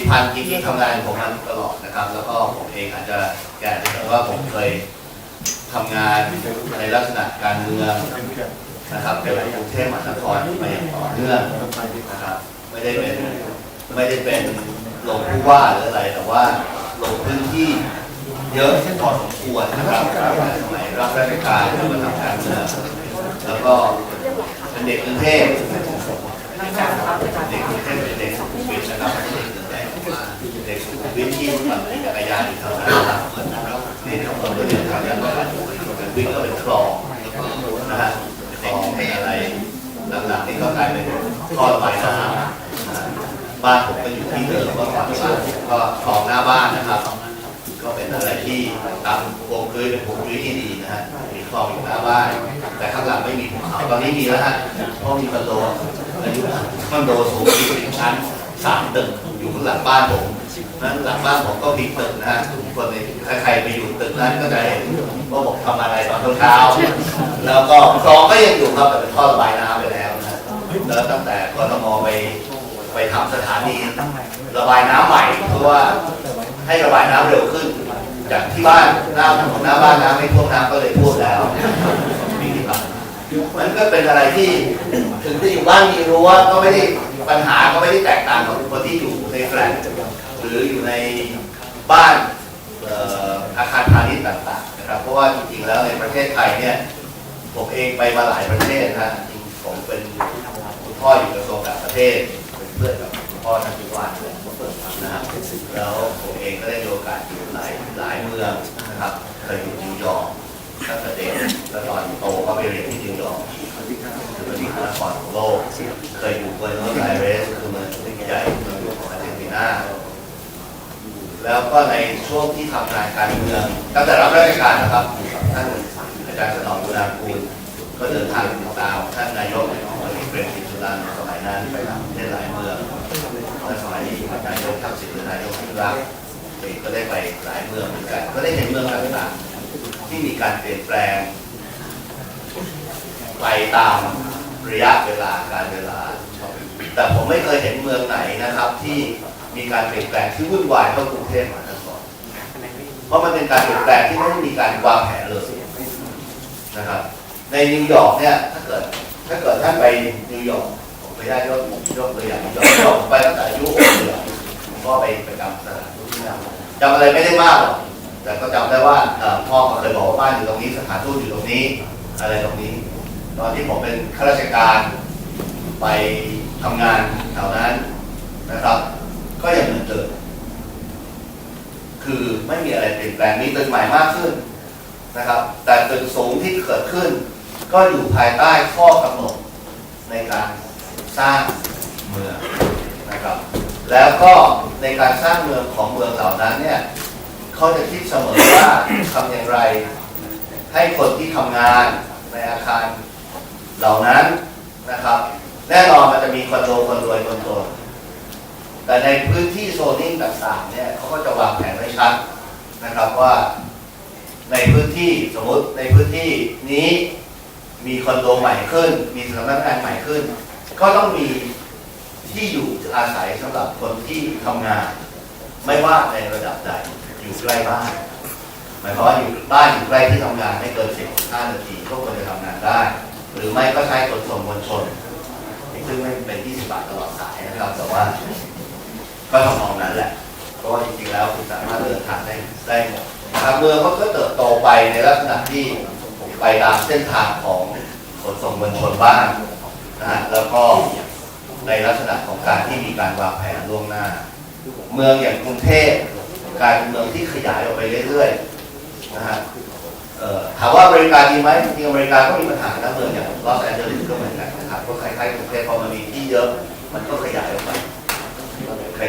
ิพันธ์จริงๆทำงานผมมาตลอดนะครับ แล้วก็ผมเองอาจจะแก่แต่ว่าผมเคยทำงานในลักษณะการเมืองนะครับเกี่ยวกับกรุงเทพมหานครมาอย่างต่อเนื่องนะครับไม่ได้เป็นไม่ได้เป็นลงผู้ว่าหรืออะไรแต่ว่าลงพื้นที่เยอะพอสมควรนะครับสมัยรับราชการแล้วก็ทำการเมืองแล้วก็เป็นเด็กกรุงเทพเด็กกรุงเทพ เด็กสุขุมวิทที่ปั่นจักรยานอยู่แถวนั้นนะครับนี่ทั้งหมดก็เรียนทางนั้นก็เป็นวิ่งก็เป็นคลองนะฮะคลองเป็นอะไรหลังๆนี่ก็กลายเป็นท่อระบายน้ำบ้านผมก็อยู่ที่เดิมก็ฝั่งบ้านผมก็คลองหน้าบ้านนะครับ ก็เป็นอะไรที่ตามวงพื้นเป็นวงพื้นที่ดีนะฮะมีคลองอยู่หน้าบ้าน แต่ข้างหลังไม่มีภูเขาตอนนี้มีแล้วฮะเพราะมีคอนโดอายุคอนโดสูงที่สิบชั้นสามตึกอยู่ข้างหลังบ้านผม นั้นหลังบ้านผมก็มีตึกนะฮะทุกคนในใครๆไปอยู่ตึกนั้นก็จะเห็นว่าผมทำอะไรตอนเช้าๆแล้วก็คลองก็ยังอยู่ครับแต่เป็นท่อระบายน้ำไปแล้วนะแล้วตั้งแต่กรทมไปไปทำสถานีระบายน้ำใหม่เพราะว่าให้ระบายน้ำเร็วขึ้น จากที่บ้านหน้าถนนหน้าบ้านน้ำไม่ท่วมน้ำก็เลยท่วมแล้วปีที่ผ่านมามันก็เป็นอะไรที่ถึงจะอยู่บ้านมีรั้วก็ไม่ได้ปัญหาก็ไม่ได้แตกต่างกับคนที่อยู่ในแฟลตห รืออยู่ในบ้านอาคารพาณิชย์ต่างๆนะครับ เพราะว่าจริงๆแล้วในประเทศไทยเนี่ยผมเองไปมาหลายประเทศนะจริงผมเป็นคุณพ่ออยู่กระทรวงต่างประเทศเป็นเพื่อนกับคุณพ่อท่านผู้ว่านะครับแล้วผมเองก็ได้มีโอกาสอยู่หลายหลายเมืองนะครับเคยอยู่นิวยอร์กตั้งแต่เด็กแล้วตอนโตก็ไปเรียนที่นิวยอร์กคือเป็นมหานครของโลก เคยอยู่บนโนสไอเรสคือเมืองใหญ่เมืองหลวงของอาร์เจนตินา แล้วก็ในช่วงที่ทำงานการเมืองตั้งแต่รับราชการนะครับท่านอาจารย์สนองกุลากูลก็เดินทางติดตามท่านนายกพลเอกเปรมติจุลานสมัยนั้นไปในหลายเมืองในสมัยนายกทักษิณหรือนายกยิ่รักษณ์เองก็ได้ไปหลายเมืองเหมือนกัน ก็ได้เห็นเมืองต่างๆที่มีการเปลี่ยนแปลง ไปตามระยะเวลาการเวลา แต่ผมไม่เคยเห็นเมืองไหนนะครับที่ มีการเปลี่ยนแปลงที่วุ่นวายเท่ากรุงเทพมหานครเพราะมันเป็นการเปลี่ยนแปลงที่ไม่ได้มีการวางแผนเลยนะครับ ในนิวยอร์กเนี่ยถ้าเกิดถ้าเกิดท่านไปนิวยอร์กผมไปได้ยกยกตัวอย่างนิวยอร์กผมไปตั้งแต่อายุหกเดือนผมก็ไปประจำสถานทูตที่นั่นจำอะไรไม่ได้มากหรอกแต่ก็จำได้ว่าเอ่อพ่อเขาเคยบอกว่าบ้านอยู่ตรงนี้สถานทูตอยู่ตรงนี้อะไรตรงนี้ ตอนที่ผมเป็นข้าราชการไปทำงานแถวนั้นนะครับ ก็ยังเหมือนเดิมคือไม่มีอะไรเป ลี่ยนแปลงมีตึกใหม่มากขึ้นนะครับ แต่ตึกสูงที่เกิดขึ้น ก็อยู่ภายใต้ข้อกำหนดในการสร้างเมืองนะครับ แล้วก็ในการสร้างเมืองของเมืองเหล่านั้นเนี่ยเขาจะคิดเสมอว่าทำอย่างไร ให้คนที่ทำงานในอาคารเหล่านั้นนะครับ แน่นอนมันจะมีคอนโดคนรวยคนจนแต่ในพื้นที่โซนนิ่งต่างๆเนี่ยเขาก็จะวางแผนไว้ชัด นะครับว่าในพื้นที่สมมติในพื้นที่นี้มีคอนโดใหม่ขึ้น มีสำนักงานใหม่ขึ้น ก็ต้องมีที่อยู่อาศัยสำหรับคนที่ทำงาน ไม่ว่าในระดับใดอยู่ใกล้บ้านหมายความว่าอยู่บ้านอยู่ใกล้ที่ทำงานไม่เกิน10 15นาทีก็ควรจะทำงานได้ หรือไม่ก็ใช้ขนส่งมวลชนซึ่งไม่เป็น 20 บาทตลอดสายนะครับแต่ว่าก็ทำนองนั้นแหละ เพราะว่าจริงๆแล้วคุณสามารถเดินทางได้ได้หมดนะครับเมืองมันก็เติบโตไปในลักษณะที่ไปตามเส้นทางของขนส่งมวลชนบ้างนะฮะแล้วก็ในลักษณะของการที่มีการวางแผนล่วงหน้า เมืองอย่างกรุงเทพกลายเป็นเมืองที่ขยายออกไปเรื่อยๆนะฮะถามว่าอเมริกาดีไหมจริงๆอเมริกาก็มีปัญหานะเมืองอย่างลอสแอนเจลิสก็เหมือนกันนะครับก็คล้ายๆกรุงเทพพอมันมีที่เยอะมันก็ข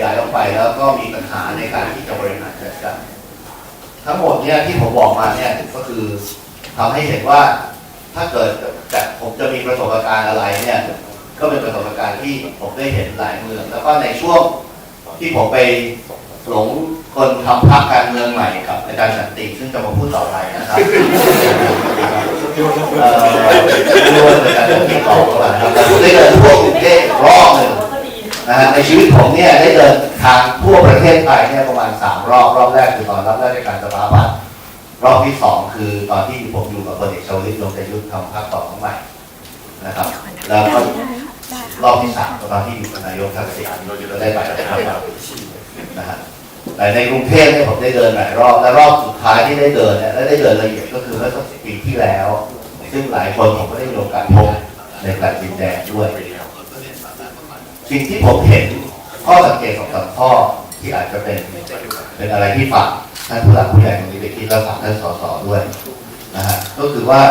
ขยายออกไปแล้วก็มีปัญหาในการที่จะบริหารจัดการทั้งหมดเนี่ยที่ผมบอกมาเนี่ยก็คือทำให้เห็นว่าถ้าเกิดแต่ผมจะมีประสบการณ์อะไรเนี่ยก็เป็นประสบการณ์ที่ผมได้เห็นหลายเมือง แล้วก็ในช่วงที่ผมไปหลงคนทำพรรคการเมืองใหม่กับอาจารย์สันติซึ่งจะมาพูดต่อไปนะครับเอ่อไม่รู้ว่าเป็นการที่ต่อหรือเปล่านะครับแต่ผมได้เดินทั่วกรุงเทพอีกรอบหนึ่ง นะฮะในชีวิตผมเนี่ยได้เดินทางทั่วประเทศไทยเนี่ยประมาณสามรอบรอบแรกคือตอนรับราชการสถาบันรอบที่สองคือตอนที่ผมอยู่กับพลเอกชวลิตยงใจยุทธทำภาคต่อของใหม่นะครับ แล้วก็รอบที่สามก็ตอนที่อยู่กับนายกทักษิณเราได้ไปนะครับนะฮะแต่ในกรุงเทพเนี่ยผมได้เดินหลายรอบและรอบสุดท้ายที่ได้เดินเนี่ยและได้เดินละเอียดก็คือเมื่อสักสิบปีที่แล้ว ซึ่งหลายคนผมก็ได้มีโอกาสพบในแฟลตดินแดงด้วย สิ่งที่ผมเห็นข้อสังเกตของสามข้อที่อาจจะเป็นเป็นอะไรที่ฝากท่านผู้หลักผู้ใหญ่ตรงนี้ไปคิดแล้วฝากท่านสสด้วยนะฮะก็คือว่า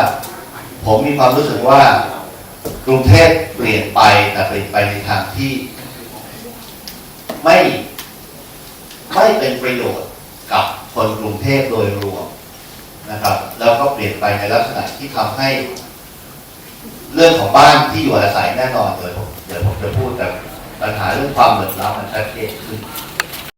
ผมมีความรู้สึกว่ากรุงเทพเปลี่ยนไปแต่เปลี่ยนไปในทางที่ไม่ไม่เป็นประโยชน์กับคนกรุงเทพโดยรวมนะครับ แล้วก็เปลี่ยนไปในลักษณะที่ทำให้ เรื่องของบ้านที่อยู่อาศัยแน่นอนเดี๋ยวผมเดี๋ยวผมจะพูดแต่ ปัญหาเรื่องความเหมือนล้ามันชัดเจนขึ้น